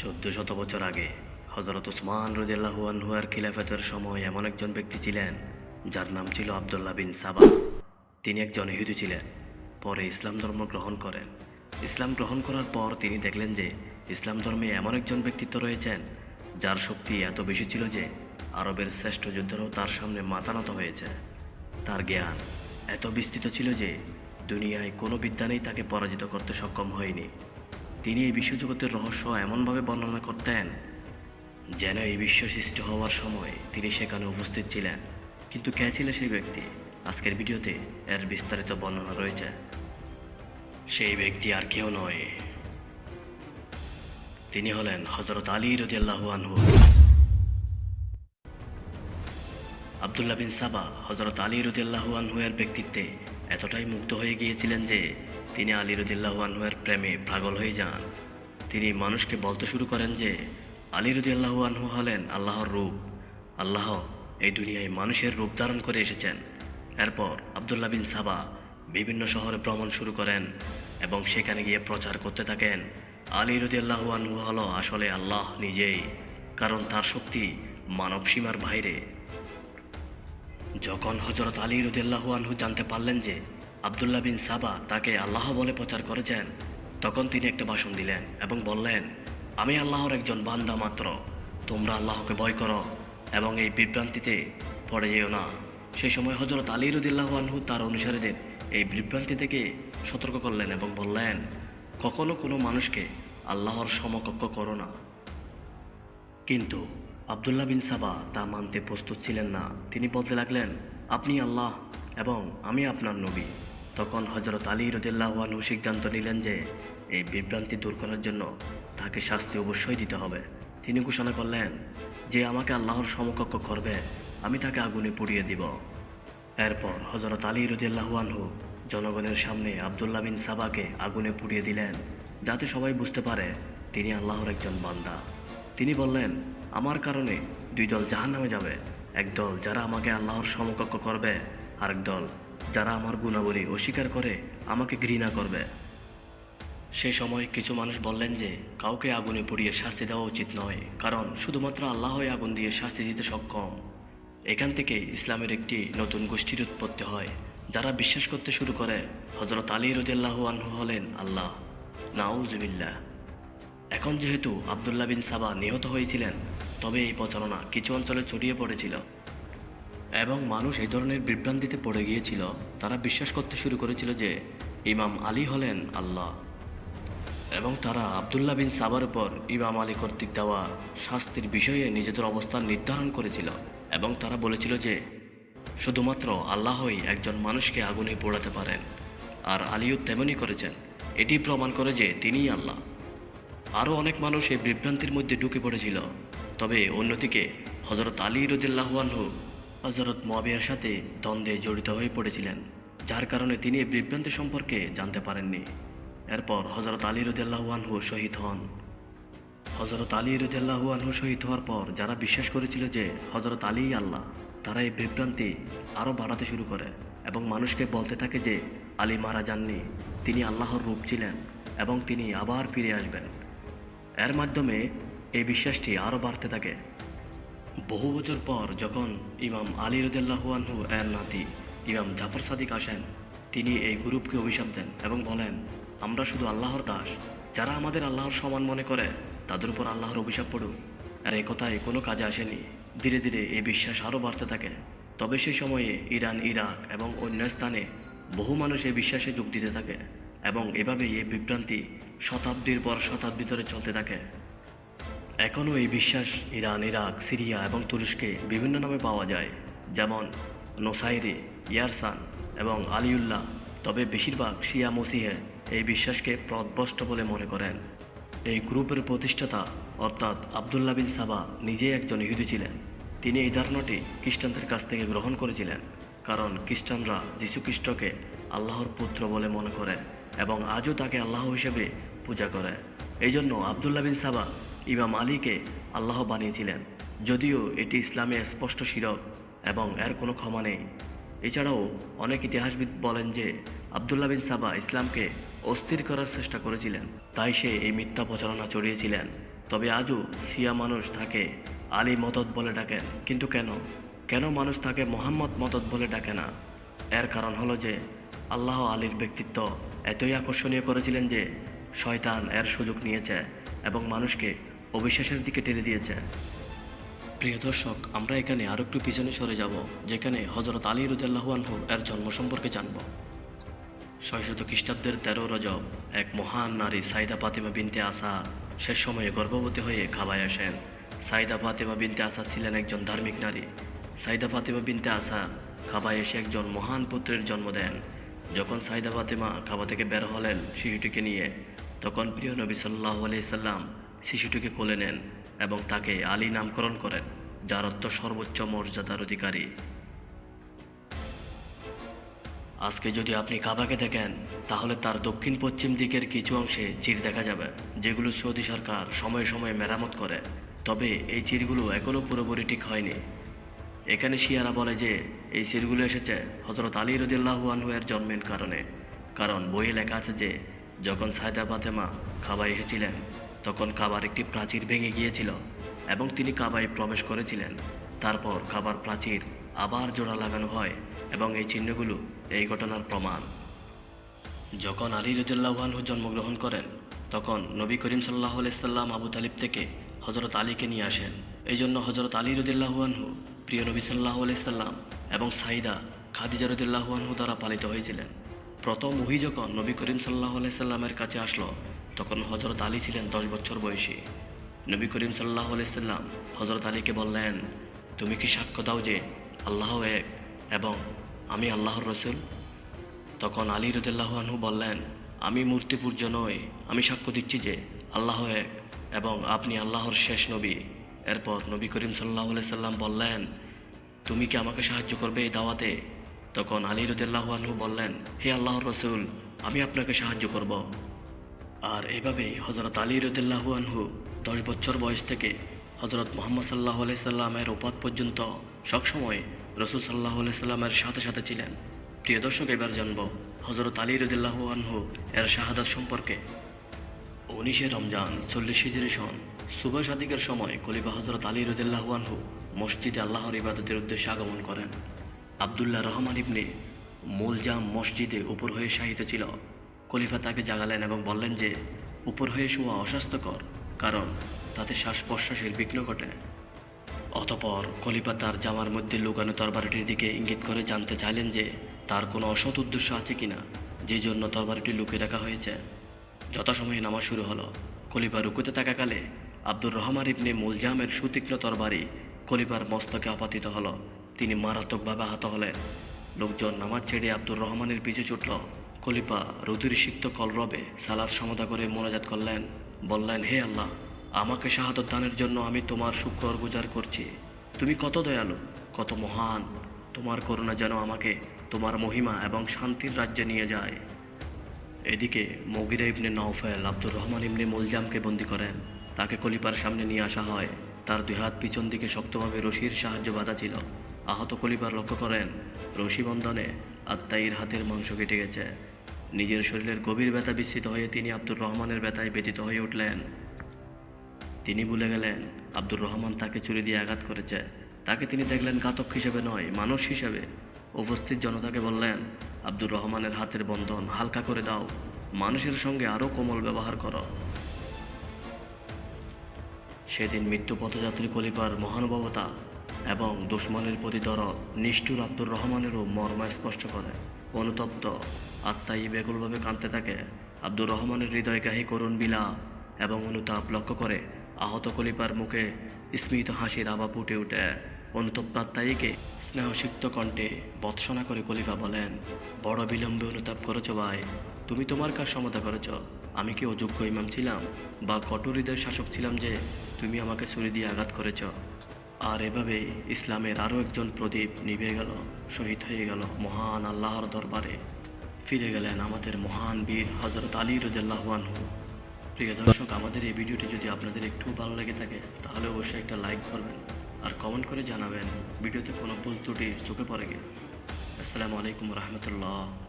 চোদ্দ শত বছর আগে হজরত রদিয়াল্লাহু আনহুয়ার খিলাফতের সময় এমন একজন ব্যক্তি ছিলেন, যার নাম ছিল আবদুল্লাহ বিন সাবা। তিনি একজন ইহুদি ছিলেন, পরে ইসলাম ধর্ম গ্রহণ করেন। ইসলাম গ্রহণ করার পর তিনি দেখলেন যে ইসলাম ধর্মে এমন একজন ব্যক্তিত্ব রয়েছেন, যার শক্তি এত বেশি ছিল যে আরবের শ্রেষ্ঠ যোদ্ধারাও তার সামনে মাতানত হয়েছে। তার জ্ঞান এত বিস্তৃত ছিল যে দুনিয়ায় কোনো বিদ্যানেই তাকে পরাজিত করতে সক্ষম হয়নি। তিনি এই বিশ্বজগতের রহস্য এমনভাবে বর্ণনা করতেন যেন এই বিশ্ব সৃষ্টি হওয়ার সময় তিনি সেখানে উপস্থিত ছিলেন। কিন্তু কে ছিল সেই ব্যক্তি? আজকের ভিডিওতে এর বিস্তারিত বর্ণনা রয়েছে। সেই ব্যক্তি আর কেউ নয়। তিনি হলেন হজরত আলী রদিয়াল্লাহু আনহু। আবদুল্লাহ বিন সাবা হজরত আলী রদিয়াল্লাহু আনহুয়ের ব্যক্তিত্বে এতটাই মুগ্ধ হয়ে গিয়েছিলেন যে তিনি আলী রদিয়াল্লাহু আনহুয়ের প্রেমে পাগল হয়ে যান। তিনি মানুষকে বলতে শুরু করেন যে, আলী রদিয়াল্লাহু আনহু হলেন আল্লাহর রূপ। আল্লাহ এই দুনিয়ায় মানুষের রূপ ধারণ করে এসেছেন। এরপর আবদুল্লাহ বিন সাবা বিভিন্ন শহরে ভ্রমণ শুরু করেন এবং সেখানে গিয়ে প্রচার করতে থাকেন। আলী রদিয়াল্লাহু আনহু হলো আসলে আল্লাহ নিজেই, কারণ তার শক্তি মানব সীমার বাইরে যখন হজরত আলী রুদিল্লাহু আনহু জানতে পারলেন যে আবদুল্লাহ বিন সাবা তাকে আল্লাহ বলে প্রচার করেছেন, তখন তিনি একটা ভাষণ দিলেন এবং বললেন, আমি আল্লাহর একজন বান্দা মাত্র, তোমরা আল্লাহকে ভয় করো এবং এই বিভ্রান্তিতে পড়ে যেও না। সেই সময় হজরত আলী রুদিল্লাহু তার অনুসারীদের এই বিভ্রান্তি থেকে সতর্ক করলেন এবং বললেন, কখনো কোনো মানুষকে আল্লাহর সমকক্ষ করো না। কিন্তু আবদুল্লাহ বিন সাবা তা মানতে প্রস্তুত ছিলেন না। তিনি বলতে লাগলেন, আপনি আল্লাহ এবং আমি আপনার নবী। তখন হজরত আলী রদুল্লাহানহু সিদ্ধান্ত নিলেন যে, এই বিভ্রান্তি দূর করার জন্য তাকে শাস্তি অবশ্যই দিতে হবে। তিনি ঘোষণা করলেন, যে আমাকে আল্লাহর সমকক্ষ করবে, আমি তাকে আগুনে পুড়িয়ে দিব। এরপর হজরত আলী রদিয়াল্লাহুয়ানহু জনগণের সামনে আবদুল্লাহ বিন সাবাকে আগুনে পুড়িয়ে দিলেন, যাতে সবাই বুঝতে পারে তিনি আল্লাহর একজন বান্দা। তিনি বললেন আমার কারণে দুই দল জাহান নামে যাবে একদল যারা আমাকে আল্লাহর সমকক্ষ করবে আরেক দল যারা আমার গুণাবলী অস্বীকার করে আমাকে ঘৃণা করবে। সে সময় কিছু মানুষ বললেন যে, কাউকে আগুনে পুড়িয়ে শাস্তি দেওয়া উচিত নয়, কারণ শুধুমাত্র আল্লাহই আগুন দিয়ে শাস্তি দিতে সক্ষম। এখান থেকে ইসলামের একটি নতুন গোষ্ঠীর উৎপত্তি হয়, যারা বিশ্বাস করতে শুরু করে। হজরত আলী রদিয়াল্লাহু আনহু হলেন আল্লাহ। নাউজুবিল্লাহ এখন যেহেতু আবদুল্লাহ বিন সাবা নিহত হয়েছিলেন তবে এই প্রচারণা কিছু অঞ্চলে ছড়িয়ে পড়েছিল। এবং মানুষ এই ধরনের বিভ্রান্তিতে পড়ে গিয়েছিল। তারা বিশ্বাস করতে শুরু করেছিল যে, ইমাম আলী হলেন আল্লাহ। এবং তারা আবদুল্লাহ বিন সাবার উপর ইমাম আলী কর্তৃক দেওয়া শাস্তির বিষয়ে নিজেদের অবস্থান নির্ধারণ করেছিল। এবং তারা বলেছিল যে, শুধুমাত্র আল্লাহই একজন মানুষকে আগুনে পোড়াতে পারেন। আর আলীও তেমনই করেছেন। এটি প্রমাণ করে যে তিনিই আল্লাহ। আরও অনেক মানুষ এই বিভ্রান্তির মধ্যে ঢুকে পড়েছিল। তবে অন্যদিকে হজরত আলী রদিল্লাহানহু হজরত মবিয়ার সাথে দ্বন্দ্বে জড়িত হয়ে পড়েছিলেন, যার কারণে তিনি বিভ্রান্তি সম্পর্কে জানতে পারেননি। এরপর হজরত আলী রদিল্লাহানহু শহীদ হন। হজরত আলী রদিল্লাহানহু শহীদ হওয়ার পর যারা বিশ্বাস করেছিল যে হজরত আলী আল্লাহ, তারা এই বিভ্রান্তি আরও বাড়াতে শুরু করে এবং মানুষকে বলতে থাকে যে আলী মারা যাননি, তিনি আল্লাহর রূপ ছিলেন এবং তিনি আবার ফিরে আসবেন। এর মাধ্যমে এই বিশ্বাসটি আরও বাড়তে থাকে। বহু বছর পর যখন ইমাম আলী রদুল্লাহুয়ানহু এর নাতি ইমাম জাফর সাদিক আসেন, তিনি এই গ্রুপকে অভিশাপ দেন এবং বলেন, আমরা শুধু আল্লাহর দাস। যারা আমাদের আল্লাহর সমান মনে করে, তাদের উপর আল্লাহর অভিশাপ পড়ুক। আর এই কথায় কোনো কাজে আসেনি। ধীরে ধীরে এই বিশ্বাস আরও বাড়তে থাকে। তবে সেই সময়ে ইরান, ইরাক এবং অন্য স্থানে বহু মানুষ এই বিশ্বাসে যোগ দিতে থাকে এবং এভাবেই এই বিভ্রান্তি শতাব্দীর পর শতাব্দী ধরে চলতে থাকে। এখনও এই বিশ্বাস ইরান, ইরাক, সিরিয়া এবং তুরস্কে বিভিন্ন নামে পাওয়া যায়। যেমন নোসাইরি, ইয়ারসান এবং আলিউল্লাহ। তবে বেশিরভাগ শিয়া মসিহে এই বিশ্বাসকে প্রদবষ্ট বলে মনে করেন। এই গ্রুপের প্রতিষ্ঠাতা অর্থাৎ আবদুল্লাহ বিন সাবা নিজেই একজন ইহুদি ছিলেন। তিনি এই ধারণাটি খ্রিস্টানদের কাছ থেকে গ্রহণ করেছিলেন, কারণ খ্রিস্টানরা যীশুখ্রিস্টকে আল্লাহর পুত্র বলে মনে করে এবং আজও তাকে আল্লাহ হিসেবে পূজা করে। এই জন্য আবদুল্লাহ বিন সাবা ইমাম আলীকে আল্লাহ বানিয়েছিলেন। যদিও এটি ইসলামে স্পষ্ট শিরক এবং এর কোনো ক্ষমা নেই। এছাড়াও অনেক ইতিহাসবিদ বলেন যে আবদুল্লাহ বিন সাবা ইসলামকে অস্থির করার চেষ্টা করেছিলেন, তাই সে এই মিথ্যা প্রচারণা চড়িয়েছিলেন। তবে আজও সিয়া মানুষ তাকে আলী মদত বলে ডাকেন। কিন্তু কেন? কেন মানুষ তাকে মোহাম্মদ মদত বলে ডাকে না? এর কারণ হলো যে আল্লাহ আলীর ব্যক্তিত্ব এতই আকর্ষণীয় করেছিলেন যে শয়তান এর সুযোগ নিয়েছে এবং মানুষকে অবিশ্বাসের দিকে টেনে দিয়েছে। প্রিয় দর্শক, আমরা এখানে আরও একটু পিছনে সরে যাব, যেখানে হজরত আলী রুদাল্লাহানহু এর জন্ম সম্পর্কে জানব। ছয়শত খ্রিস্টাব্দের তেরো রজব, এক মহান নারী সাইদা ফাতিমা বিনতে আসা শেষ সময়ে গর্ভবতী হয়ে খাবায় আসেন। সাইদা ফাতিমা বিনতে আসা ছিলেন একজন ধার্মিক নারী। সাইদা ফাতিমা বিনতে আসা খাবায় এসে একজন মহান পুত্রের জন্ম দেন। যখন সাইদা ফাতিমা খাবা থেকে বের হলেন শিশুটিকে নিয়ে, তখন প্রিয় নবী সাল্লাহ সাল্লাম শিশুটিকে কোলে নেন এবং তাকে আলী নামকরণ করেন, যার অর্থ সর্বোচ্চ মর্যাদার অধিকারী। আজকে যদি আপনি কাবাকে দেখেন, তাহলে তার দক্ষিণ পশ্চিম দিকের কিছু অংশে চির দেখা যাবে, যেগুলো সৌদি সরকার সময়ে সময়ে মেরামত করে। তবে এই চিরগুলো এখনও পুরোপুরি ঠিক হয়নি। এখানে শিয়ারা বলে যে, এই চিরগুলো এসেছে হজরত আলী রদিল্লাহু আনহু এর জন্মের কারণে। কারণ বইয়ে লেখা আছে যে, যখন সায়দা ফাতেমা খাবায় এসেছিলেন তখন কাবার একটি প্রাচীর ভেঙে গিয়েছিল এবং তিনি কাবায় প্রবেশ করেছিলেন। তারপর কাবার প্রাচীর আবার জোড়া লাগানো হয় এবং এই চিহ্নগুলো এই ঘটনার প্রমাণ। যখন আলী রদুল্লাহানহু জন্মগ্রহণ করেন, তখন নবী করিম সাল্লাহ সাল্লাম আবু তালিব থেকে হজরত আলীকে নিয়ে আসেন। এই জন্য হজরত আলী রদুল্লাহানহু প্রিয় নবী সাল্লাহ সাল্লাম এবং সাইদা খাদিজা রদুল্লাহানহু দ্বারা পালিত হয়েছিলেন। প্রথম ওহি যখন নবী করিম সাল্লাহ সাল্লামের কাছে আসলো, তখন হজরত আলী ছিলেন দশ বছর বয়সী। নবী করিম সাল্লাহ সাল্লাম হজরত আলীকে বললেন, তুমি কি সাক্ষ্য দাও যে আল্লাহ এক এবং আমি আল্লাহর রসুল? তখন আলী রদুল্লাহ আনহু বললেন, আমি মূর্তি পূজ্য নই, আমি সাক্ষ্য দিচ্ছি যে আল্লাহ এক এবং আপনি আল্লাহর শেষ নবী। এরপর নবী করিম সাল্লাহ সাল্লাম বললেন, তুমি কি আমাকে সাহায্য করবে এই দাওয়াতে? তখন আলী রদুল্লাহ বললেন, হে আল্লাহর রসুল, আমি আপনাকে সাহায্য করব। আর এভাবেই হজরত আলী রদুল্লাহ দশ বছর বয়স থেকে হজরত মোহাম্মদ সাল্লাহ সাল্লামের ওপাত পর্যন্ত সবসময় রসুল সাল্লাহ সাল্লামের সাথে সাথে ছিলেন। প্রিয় দর্শক, এবার জানব হজরত আলী রদুল্লাহ এর শাহাদাত সম্পর্কে। উনিশে রমজান চল্লিশ হিজরি সন সুবাহ সাদিকের সময় কলিবা হজরত আলী রদুল্লাহ মসজিদে আল্লাহর ইবাদতের উদ্দেশ্যে আগমন করেন। আবদুল্লাহ রহমান ইবনে মুলজাম মসজিদে উপর হয়ে শায়িত ছিল। খলিফা তাকে জাগালেন এবং বললেন যে, উপর হয়ে শোয়া অস্বাস্থ্যকর, কারণ তাতে শ্বাস প্রশ্বাসের বিঘ্ন ঘটে। অতপর খলিফা তার জামার মধ্যে লুকানো তরবারিটির দিকে ইঙ্গিত করে জানতে চাইলেন যে, তার কোনো অসৎ উদ্দেশ্য আছে কিনা, যে জন্য তরবারিটি লুকিয়ে রাখা হয়েছে। যথাসময়ে নামা শুরু হলো। খলিফা রুকুতে থাকাকালে আব্দুর রহমান ইবনে মুলজামের সুতীক্ষ্ণ তরবারি খলিফার মস্তকে আপাতিত হলো। তিনি মারাত্মকভাবে আহত হলেন। লোকজন নামাজ ছেড়ে আব্দুর রহমানের পিছু ছুটল। খলিফা রুদির সিক্ত কলরবে সালাদ সমাধা করে মোনাজাত করলেন। বললেন, হে আল্লাহ, আমাকে শাহাদত দানের জন্য আমি তোমার শুক্র গুজার করছি। তুমি কত দয়ালু, কত মহান। তোমার করুণা যেন আমাকে, তোমার মহিমা এবং শান্তির রাজ্যে নিয়ে যায়। এদিকে মগিরা ইবনে নওফেল আব্দুর রহমান ইবনে মুলজামকে বন্দি করেন। তাকে কলিপার সামনে নিয়ে আসা হয়। তার দুই হাত পিছন দিকে শক্তভাবে রশির সাহায্য বাধা ছিল। আহত কলিপার লক্ষ্য করেন, রশি বন্ধনে আত্মাইয়ের হাতের মাংস কেটে গেছে। নিজের শরীরের গভীর ব্যথা বিস্তৃত হয়ে তিনি আব্দুর রহমানের ব্যথায় ব্যতীত হয়ে উঠলেন। তিনি ভুলে গেলেন, আব্দুর রহমান তাকে চুরি দিয়ে আঘাত করেছে। তাকে তিনি দেখলেন ঘাতক হিসেবে নয়, মানুষ হিসেবে। উপস্থিত জনতাকে বললেন, আব্দুর রহমানের হাতের বন্ধন হালকা করে দাও, মানুষের সঙ্গে আরও কোমল ব্যবহার করো। সেদিন মৃত্যু পথযাত্রী কলিপার মহানুভবতা এবং দুশ্মনের প্রতি দরদ নিষ্ঠুর আব্দুর রহমানেরও মর্ম স্পষ্ট করে। অনুতপ্ত আত্মাই বেকুলভাবে কাঁদতে থাকে। আব্দুর রহমানের হৃদয়গাহী করুণ বিলা এবং অনুতাপ লক্ষ্য করে আহত কলিপার মুখে স্মিত হাসির আবা ফুটে ওঠে। অনুতপ্ত আত্মাইকে স্নেহসিক্ত কণ্ঠে বৎসনা করে কলিফা বলেন, বড় বিলম্বে অনুতাপ করেছ ভাই। তুমি তোমার কাজ সমাধা করেছ। আমি কি অযোগ্য ইমাম ছিলাম বা কঠোর হৃদয়ের শাসক ছিলাম যে তুমি আমাকে ছুরি দিয়ে আঘাত করেছ। আর এভাবে ইসলামের আরও একজন প্রদীপ নিভে গেল, শহীদ হয়ে গেল মহান আল্লাহর দরবারে। ফিরে গেলেন আমাদের মহান বীর হজরত আলী রজাল্লাহানহু প্রিয় দর্শক, আমাদের এই ভিডিওটি যদি আপনাদের একটু ভালো লেগে থাকে, তাহলে অবশ্যই একটা লাইক করবেন আর কমেন্ট করে জানাবেন। ভিডিওতে কোনো ভুল ত্রুটি চোখে পড়ে কিনা আসসালামু আলাইকুম রহমতুল্লাহ।